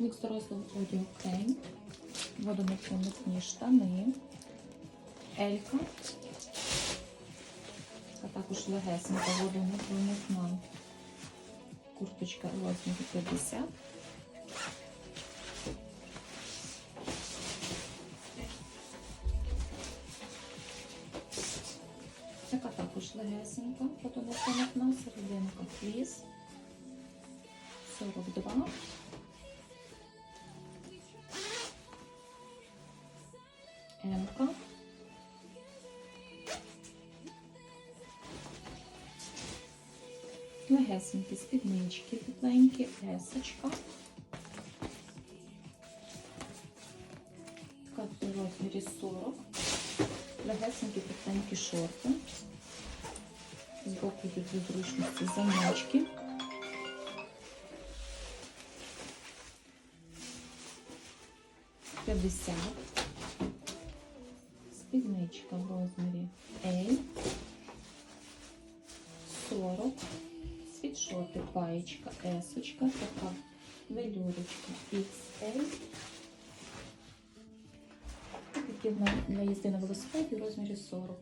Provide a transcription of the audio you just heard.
Мікс дорослого одягу крем, штани, Елька, а також легесенька водонепроникна курточка розміру 50. Така також легесенька, водонепроникна, серединка фліс 42. Емка. Легесенькі спіднички, тепленькі, есочка. Така в розмірі 40. Легесенькі тепленькі шорти. Збоку йдуть для зручності замочки. П'ятдесят. Спідничка в розмірі L. 40. Світшоти, паєчка, есочка, така велюрочка XL. Такі на їзди на велосипеді в розмірі 40.